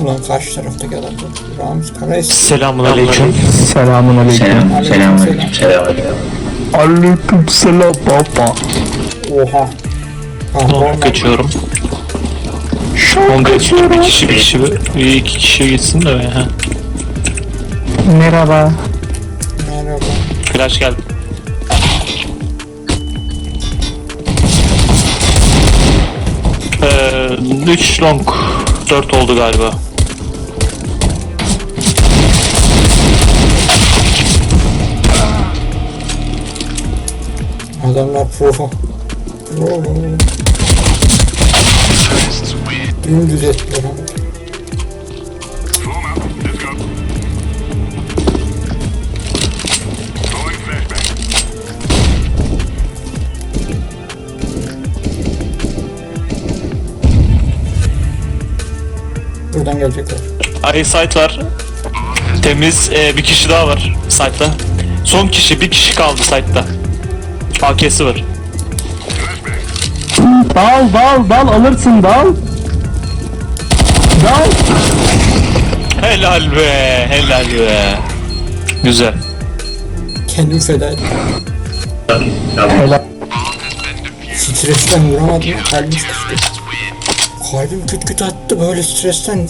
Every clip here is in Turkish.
Ulan karşı taraftaki adam da Ramiz Karaeski. Selamun aleyküm. Selamun aleyküm. Selam, Aleyküm selam, selam. Aleyküm selam baba. Oha. Long Pardon. geçiyorum. Şok Long geçiyorum. Bir kişi bir kişi bir iki kişi gitsin de be. ha. Merhaba. Merhaba. Flash geldi. Ee, 3 long 4 oldu galiba. Adamlar pro. Dümdüz ettiler ama. Buradan gelecekler. Ay site var. Temiz ee, bir kişi daha var site'da. Son kişi bir kişi kaldı site'da. AK'si var. Dal dal dal alırsın dal. Dal. Helal be, helal be. Güzel. Kendim feda ettim. Helal. Stresten vuramadım. Kalbim sıkıştı. Kalbim küt küt attı böyle stresten.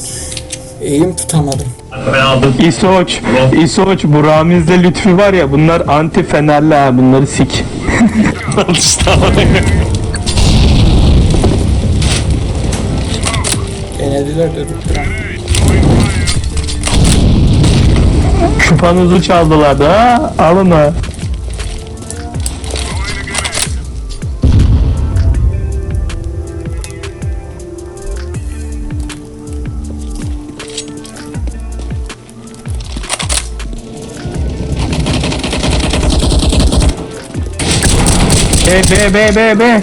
Eğim tutamadım. Ben aldım. İsoç. İsoç bu Ramiz'de Lütfi var ya bunlar anti fenerli ha bunları sik. Al işte. Denediler de. Küpanızı çaldılar da. Alın ha. B B B B B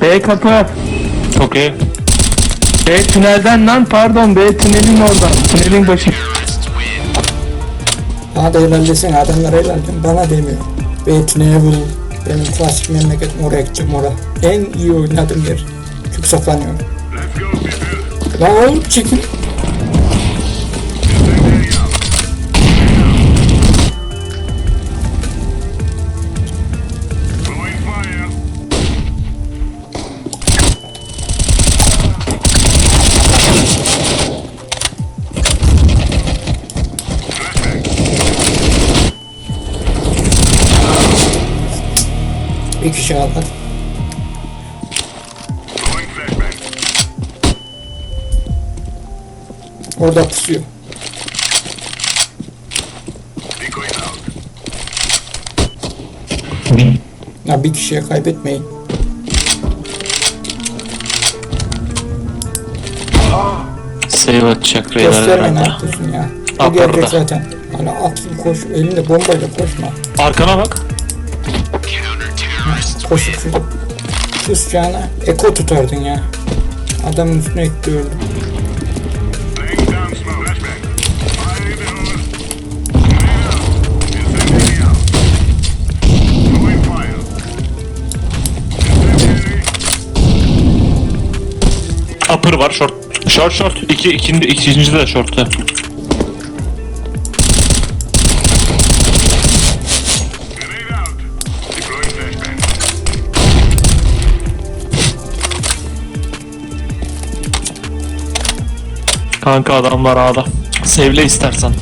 B kapı Okey. B tünelden lan pardon B tünelin oradan tünelin başı Bana da helallesin adamlar helallesin bana demiyor. Beytine'ye vurul. Benim klasik memleketim oraya gideceğim oraya. En iyi oynadığım yer. Çok go, people. Lan oğlum çekin. Bir kişi kaldı. Orada pusuyor. Ya bir kişiye kaybetmeyin. Save atacak Gösterme ne herhalde. yapıyorsun ya. Gelecek orada. zaten. Hala at gibi koş. Elinde bombayla koşma. Arkana bak. Şurada. Susacağına eko tutardın ya. Adamın üstüne. Incendiary. Upper var short. Short short. İki, ikindi, ikinci de short'ta. Kanka adamlar A'da. Save'le istersen.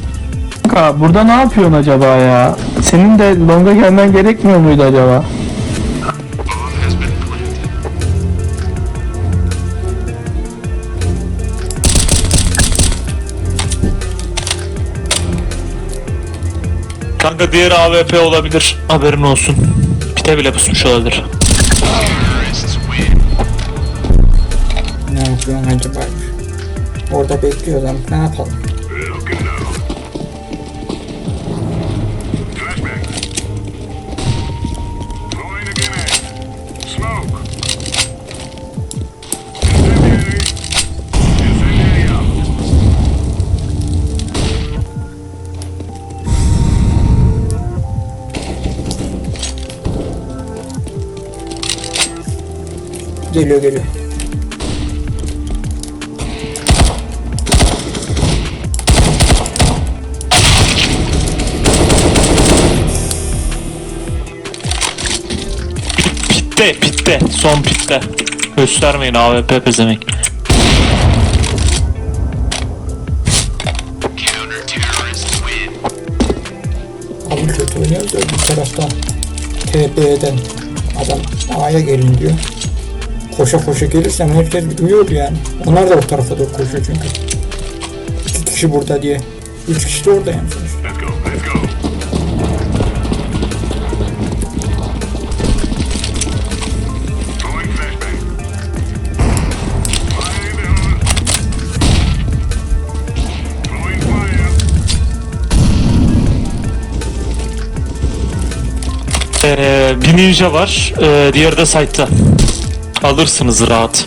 Kanka burada ne yapıyorsun acaba ya? Senin de longa gelmen gerekmiyor muydu acaba? Kanka diğeri AWP olabilir. Haberin olsun. Pite bile pusmuş olabilir. Ne yapıyorsun acaba? Orada bekliyorlar. Ne yapalım? geliyor geliyor. Pitte. Son pitte. Göstermeyin AWP pezemek. Abi kötü oynuyoruz da bir taraftan TP'den adam A'ya gelin diyor. Koşa koşa gelirsem herkes uyuyor yani. Onlar da o tarafa doğru koşuyor çünkü. İki kişi burada diye. Üç kişi de orada yani sonuçta. Ee, bir ninja var. Ee, diğeri de site'ta. Alırsınız rahat.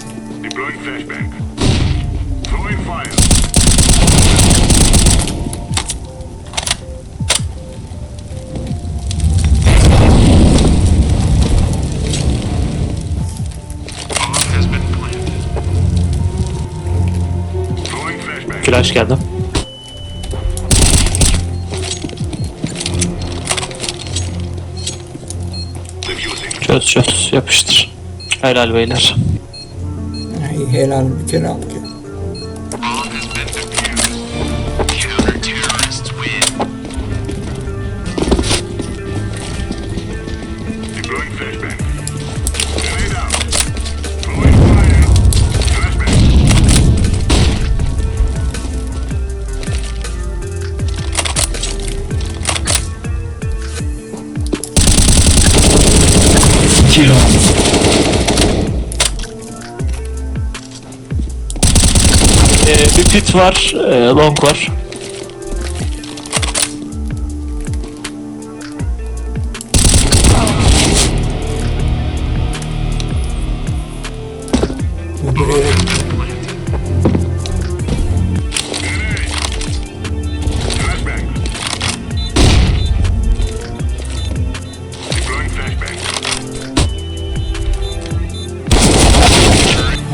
Flash geldi. Çöz çöz yapıştır. Helal beyler. Ay, helal bir kere aldık Ee, bir pit var. ee, long var.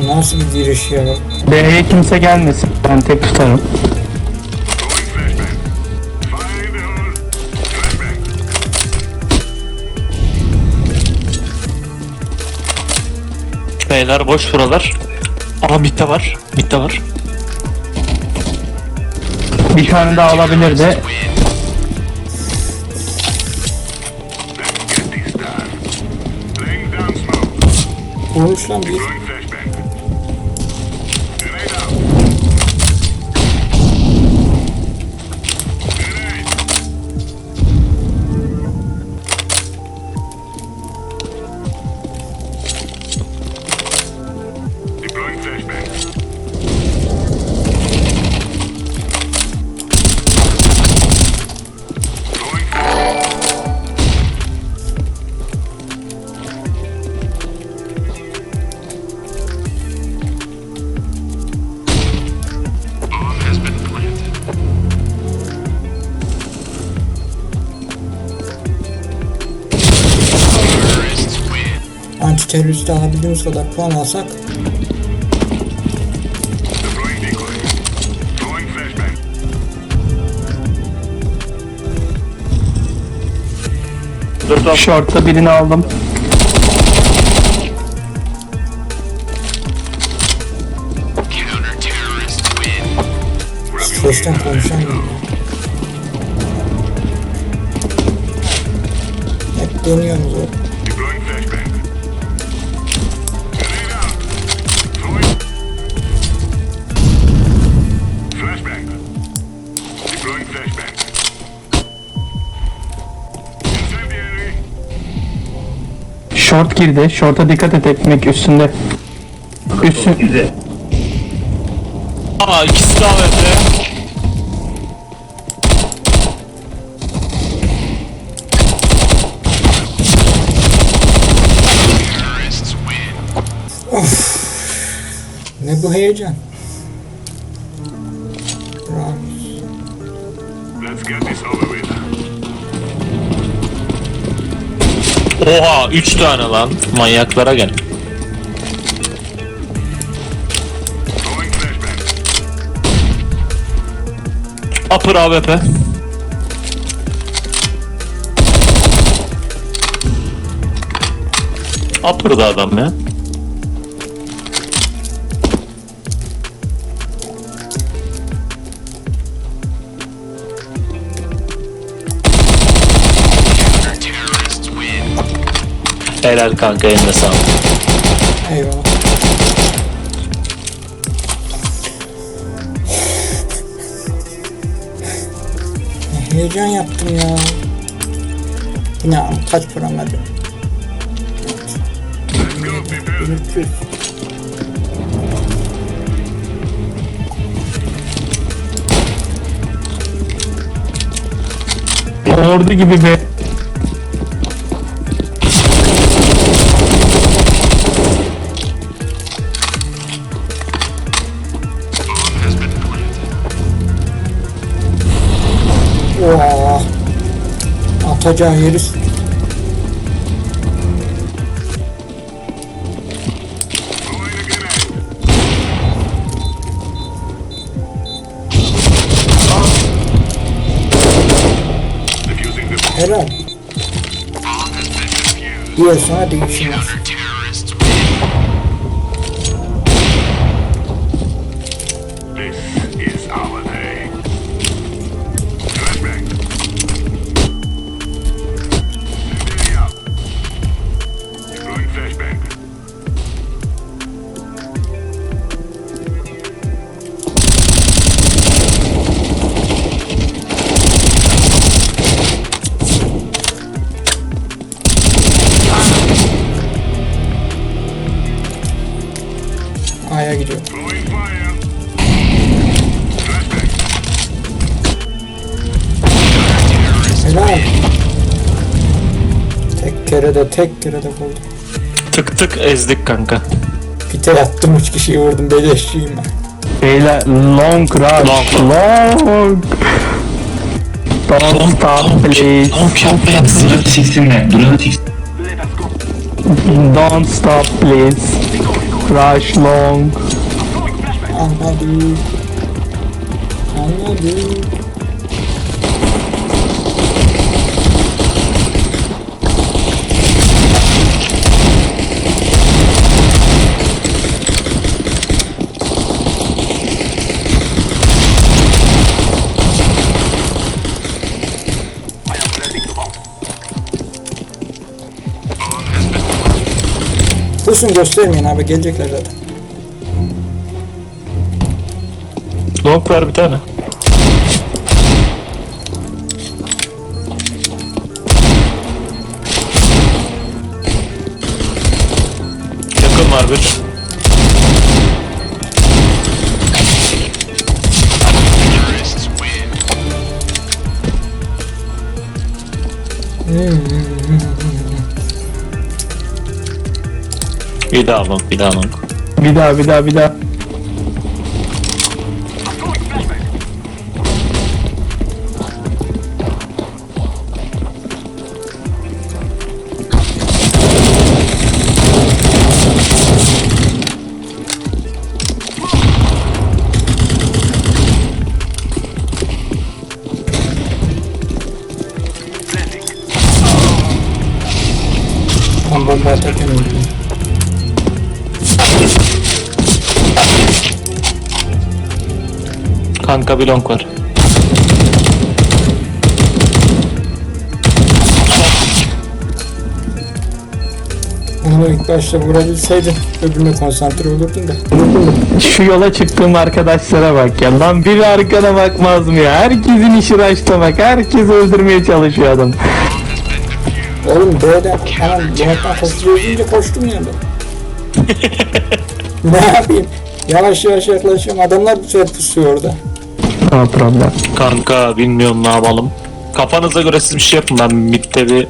Nasıl bir giriş ya? B'ye kimse gelmesin. Ben tek tutarım. Beyler boş buralar. Ama midde var. Midde var. Bir tane daha alabilir de. Vurmuş lan bir. Anti teröristi alabildiğimiz kadar puan alsak. Short'ta birini aldım. Win. stresten konuşamıyorum. Hep deniyorsunuz o. Short girdi. Short'a dikkat et etmek üstünde. Üstün. Aa ikisi de AWP. Win. Ne bu heyecan? Oha 3 tane lan. Manyaklara gel. Upper AWP. Upper'da adam ya. Helal kanka eline sağlık. Eyvallah. Heyecan yaptım ya. Yine kaç param verdi? Let's go, people. 1300. Ordu gibi be. tropa eles arreiros. Hello. Yes, I did. De tek kere de vurdum. Tık tık ezdik kanka. Pite yattım 3 kişiyi vurdum beleşçiyim ben. Beyler long rush. Long. Long. Don't stop please. Duranı tiksinme. Duranı tiksinme. Don't stop please. Rush long. Anladım. Anladım. Pusun göstermeyin abi gelecekler zaten. Long ver bir tane. Yakın var bir. Bir daha long, bir daha long. Bir daha bir daha bir daha. Bomba atarken Kanka bir long var. Onu ilk başta vurabilseydim öbürüne konsantre olurdun da. Şu yola çıktığım arkadaşlara bak ya. Lan biri arkana bakmaz mı ya? Herkesin işi raşlamak. Herkes öldürmeye çalışıyor adam. Oğlum B'den hemen yemekten deyince koştum ya ben. ne yapayım? Yavaş yavaş yaklaşıyorum. Adamlar bu sefer pusuyor orada. No problem. Kanka bilmiyorum ne yapalım. Kafanıza göre siz bir şey yapın ben midde bir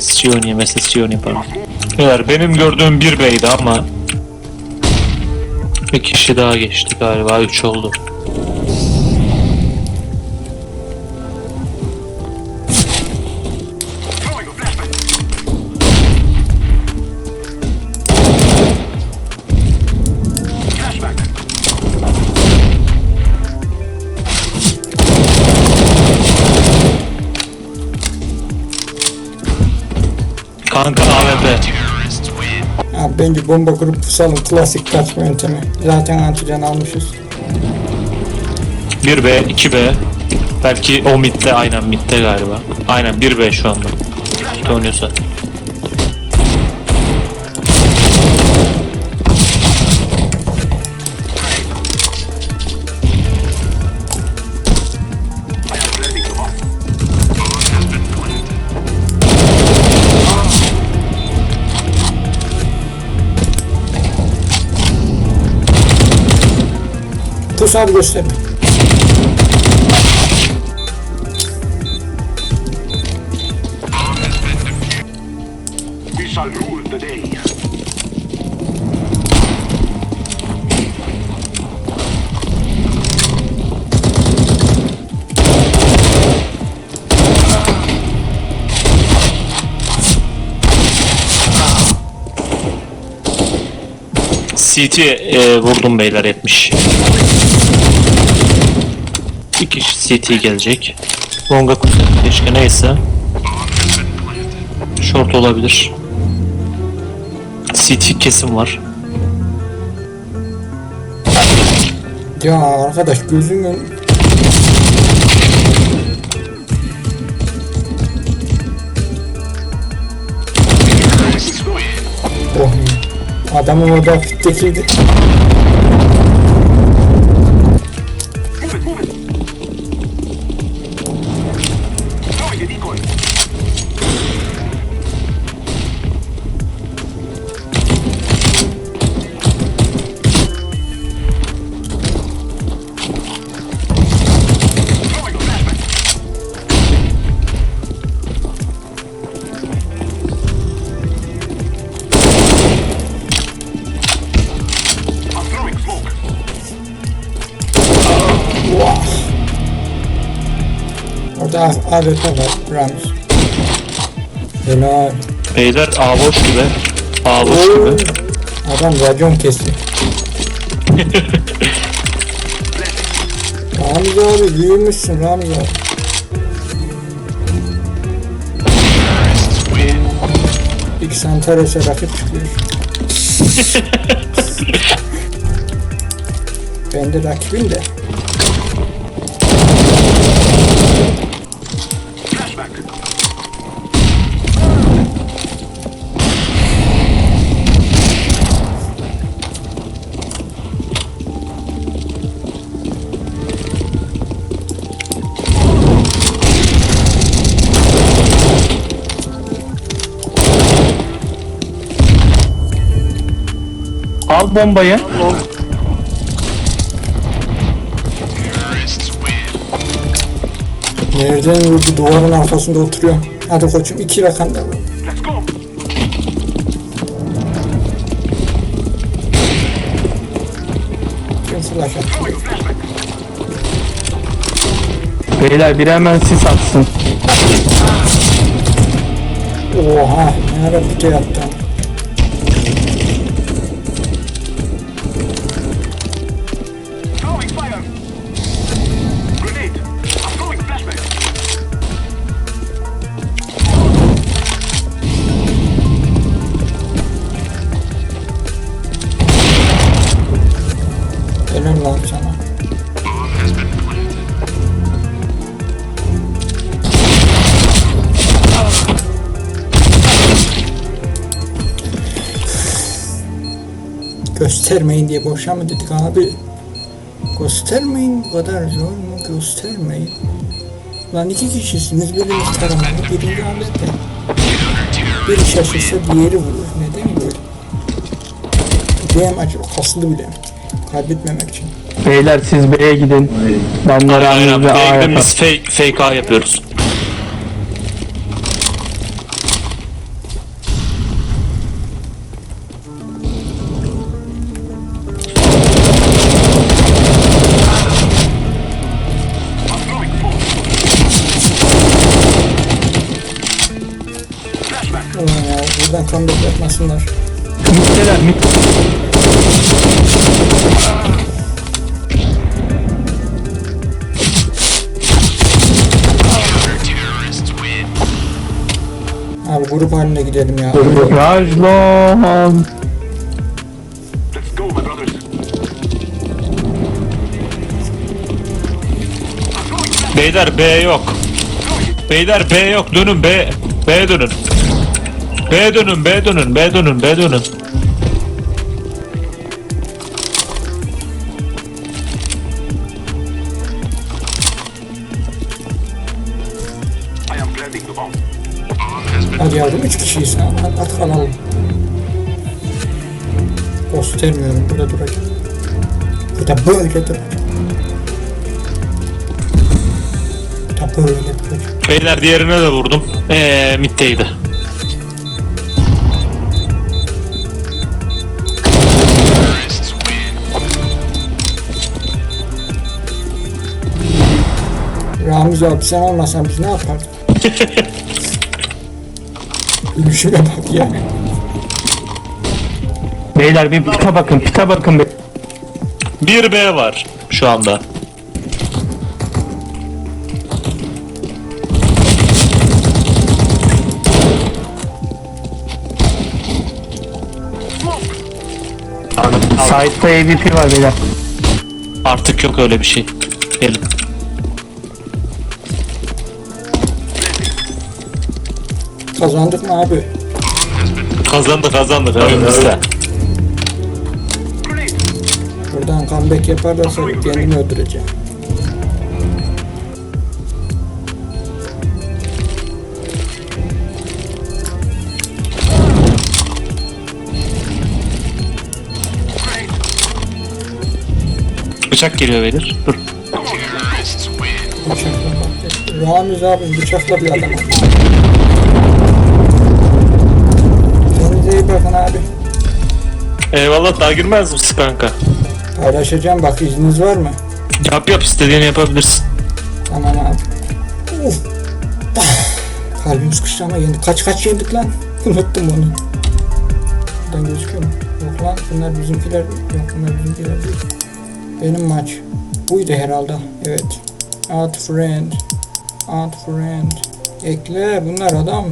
SC oynayayım, SSC oynayayım pardon. Beyler benim gördüğüm bir beydi ama bir kişi daha geçti galiba 3 oldu. Bence bomba kurup pusalım klasik kaçma yöntemi. Zaten antican almışız. 1B, 2B. Belki o midde aynen midde galiba. Aynen 1B şu anda. Midde Pus abi. CT e, vurdum beyler 70. Bir kişi CT gelecek. Longa kursam keşke neyse. Short olabilir. CT kesim var. Ya arkadaş gözün ön... Oh. Adamın orada fittekiydi. Orada AWP var. Rams. Helal. Beyler A boş gibi. A boş Oo. gibi. Adam racon kesti. Ramiz abi büyümüşsün Ramiz abi. İlk Santaros'a rakip çıkıyor. ben de rakibim de. Al bombayı. Nereden vurdu duvarın arkasında oturuyor. Hadi koçum iki rakam da. Beyler biri hemen sis atsın. Oha ne ara pite yaptı. Göstermeyin diye boşa mı dedik abi? Göstermeyin bu kadar zor mu göstermeyin. Lan iki kişisiniz biriniz taramalı birini AWP. Biri şaşırsa diğeri vurur. Neden böyle? Bileğim acı kaslı bileğim. Kaybetmemek için. Beyler siz B'ye gidin. Ben de Aynen. Ramiz ve A B'ye biz fake, fake A yapıyoruz. Buradan comeback yapmasınlar. Mitteler mit. Abi grup haline gidelim ya. Rajlon. Let's go, my brothers. Beyler B yok. Beyler B yok. Dönün B. B dönün. B dönün, B dönün, B dönün, B dönün. Hadi yavrum 3 kişiyiz. Hadi, hadi alalım. Göstermiyorum. Burada duracağım. Burada böyle duracağım. Burada böyle duracağım. Beyler diğerine de vurdum. Eee mitteydi. Ramiz abi sen olmasan biz ne yapardık? Gülüşüme bak ya. Beyler bir pita bakın pita bakın. be- Bir B var şu anda. Site'da AVP var beyler. Artık yok öyle bir şey. Gelin. Kazandık mı abi? Kazandı kazandı önümüzde. Buradan comeback yaparlarsa kendimi öldüreceğim. Bıçak geliyor beyler. Dur. Ramiz abim bıçakla bir adam. İyi bakın abi. Eyvallah daha girmez misin kanka? Paylaşacağım bak izniniz var mı? Yap yap istediğini yapabilirsin. Tamam abi. Uf. Ah. Kalbim sıkıştı ama yendi. Kaç kaç yendik lan? Unuttum onu. Buradan gözüküyor mu? Yok lan bunlar bizimkiler. Yok bunlar bizimkiler değil. Benim maç. Buydu herhalde. Evet. Add friend. Add friend. Ekle. Bunlar adam.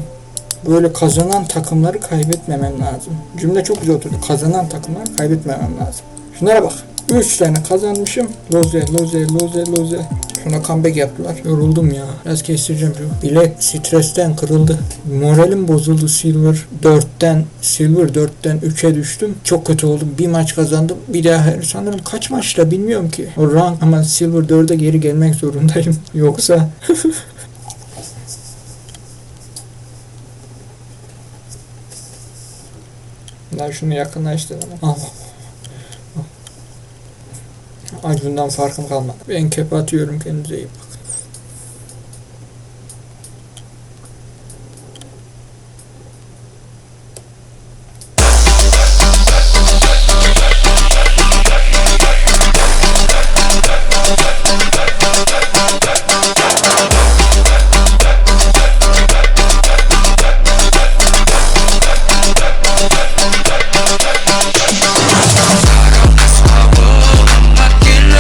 Böyle kazanan takımları kaybetmemem lazım. Cümle çok güzel oturdu. Kazanan takımları kaybetmemem lazım. Şunlara bak. 3 tane kazanmışım. Loze, loze, loze, loze. Şuna comeback yaptılar. Yoruldum ya. Biraz kestireceğim şu. Bilek stresten kırıldı. Moralim bozuldu Silver 4'ten Silver 4'ten 3'e düştüm. Çok kötü oldum. Bir maç kazandım. Bir daha sanırım kaç maçta bilmiyorum ki. O rank ama Silver 4'e geri gelmek zorundayım. Yoksa Lan şunu yakınlaştıralım. Al. Acundan farkım kalmadı. Ben kepe atıyorum kendinize.